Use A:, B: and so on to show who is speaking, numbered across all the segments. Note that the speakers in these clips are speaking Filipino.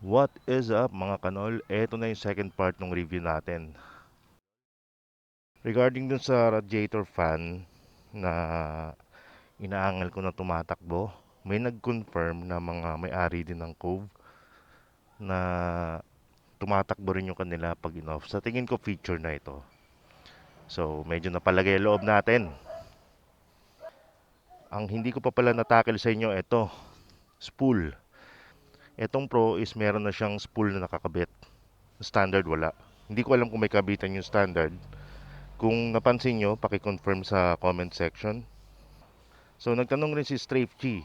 A: What is up mga kanol? Ito na yung second part ng review natin. Regarding dun sa radiator fan na inaangal ko na tumatakbo, may nag-confirm na mga may-ari din ng Cove na tumatakbo rin yung kanila pag in-off. Sa tingin ko feature na ito. So medyo napalagay loob natin. Ang hindi ko pa pala natakil sa inyo, ito, spool. Etong Pro is meron na siyang spool na nakakabit. Standard wala. Hindi ko alam kung may kabitan yung standard. Kung napansin nyo, paki-confirm sa comment section. So nagtanong rin si Strafe G.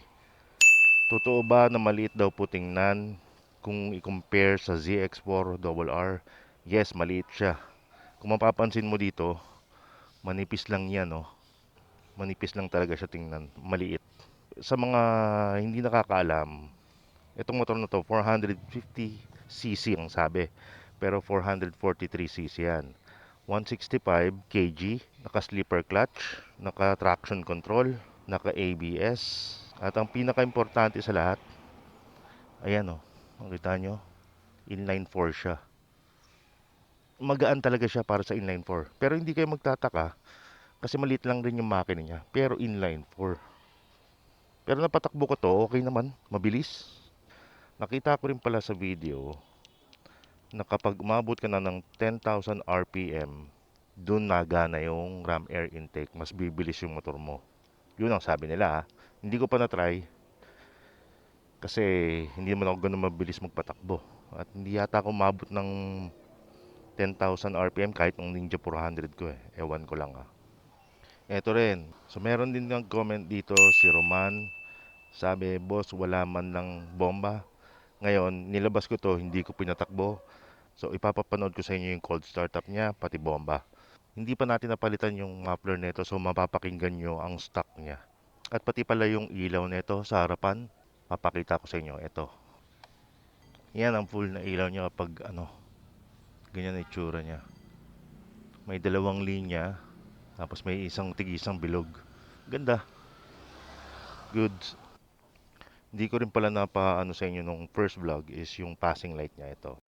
A: Totoo ba na maliit daw po tingnan kung i-compare sa ZX4 RR? Yes, maliit siya. Kung mapapansin mo dito, manipis lang yan, oh. Manipis lang talaga siya tingnan, maliit. Sa mga hindi nakakaalam, Itong motor na to, 450cc ang sabi. Pero 443cc yan. 165 kg, naka-slipper clutch, naka-traction control, naka-ABS. At ang pinaka-importante sa lahat, ayan o, makita nyo, inline 4 siya. Magaan talaga siya para sa inline 4. Pero hindi kayo magtataka, kasi maliit lang rin yung makina niya. Pero inline 4. Pero napatakbo ko to, okay naman, mabilis. Nakita ko rin pala sa video na kapag umabot ka na ng 10,000 RPM, dun nagana yung ram air intake, mas bibilis yung motor mo. Yun ang sabi nila ha. Hindi ko pa na-try kasi hindi naman ako ganun mabilis magpatakbo. At hindi yata ako umabot ng 10,000 RPM kahit ng Ninja 400 ko eh. Ewan ko lang ha. Eto rin. So meron din ng comment dito si Roman. Sabi, boss, wala man lang bomba. Ngayon, nilabas ko to, hindi ko pinatakbo. So, ipapapanood ko sa inyo yung cold startup niya, pati bomba. Hindi pa natin napalitan yung muffler nito, so mapapakinggan nyo ang stock niya. At pati pala yung ilaw nito sa harapan, papakita ko sa inyo. Ito. Yan ang full na ilaw niya kapag ano, ganyan itsura niya. May dalawang linya, tapos may isang tig-isang bilog. Ganda. Goods. Hindi ko rin pala napaano sa inyo nung first vlog is yung passing light niya ito.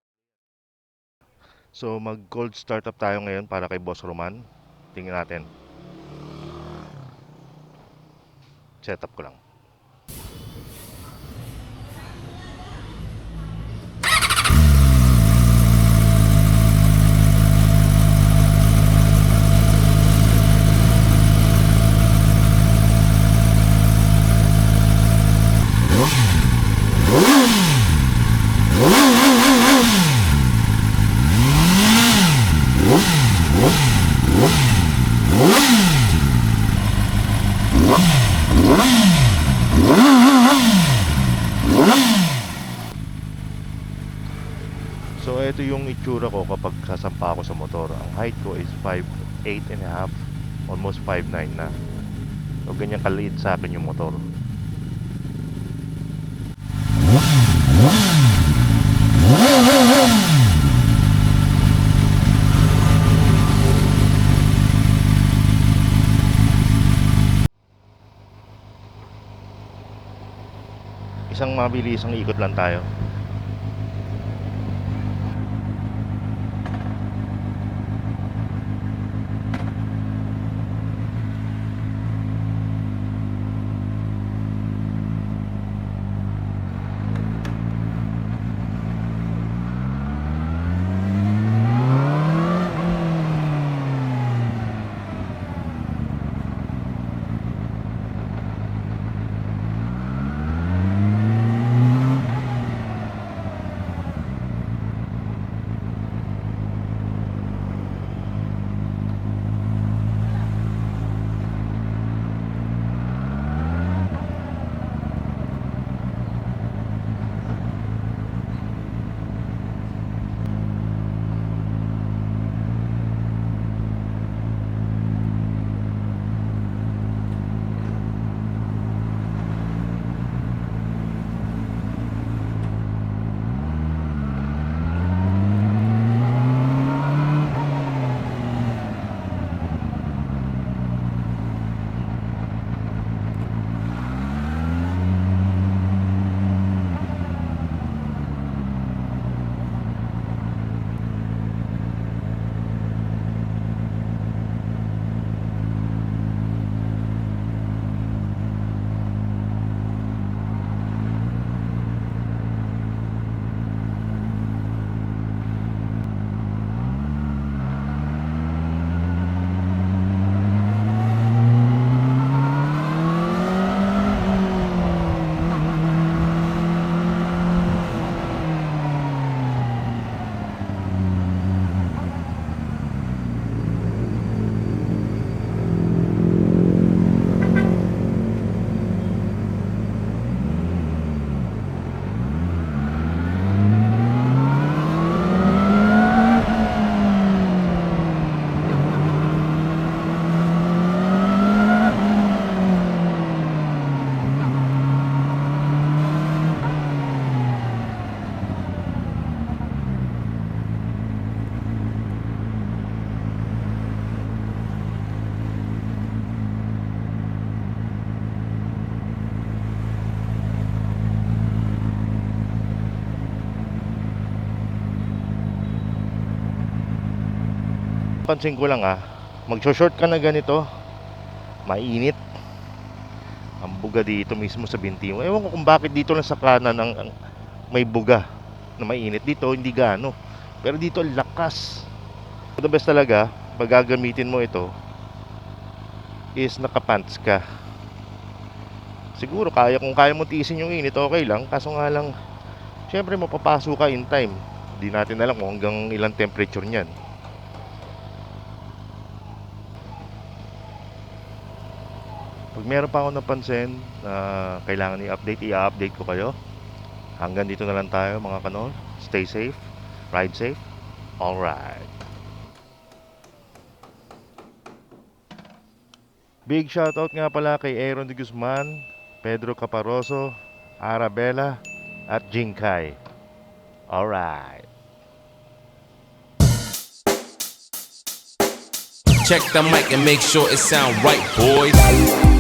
A: So mag cold startup tayo ngayon para kay Boss Roman. Tingnan natin. Setup ko lang. So ito yung itsura ko kapag sasampa ako sa motor. Ang height ko is 5'8 and a half, almost 5'9 na. So ganyan kaliit sa akin yung motor. Isang mabilisang ikot lang tayo. Napansin ko lang ah, magsho-short ka na ganito, mainit. Ang buga dito mismo sa binti mo. Ewan ko kung bakit dito lang sa kanan ang, ang may buga na mainit. Dito hindi gaano. Pero dito lakas. The best talaga, pag gagamitin mo ito, is nakapants ka. Siguro kaya kung kaya mo tiisin yung init, okay lang. Kaso nga lang, syempre mapapasok ka in time. Hindi natin alam kung hanggang ilang temperature niyan. Pag meron pa ako napansin na kailangan i-update, i-update ko kayo. Hanggang dito na lang tayo mga kanol. Stay safe, ride safe. Alright. Big shoutout nga pala kay Aaron de Guzman, Pedro Caparoso, Arabella, at Jinkai. Alright.
B: Check the mic and make sure it sound right, boys.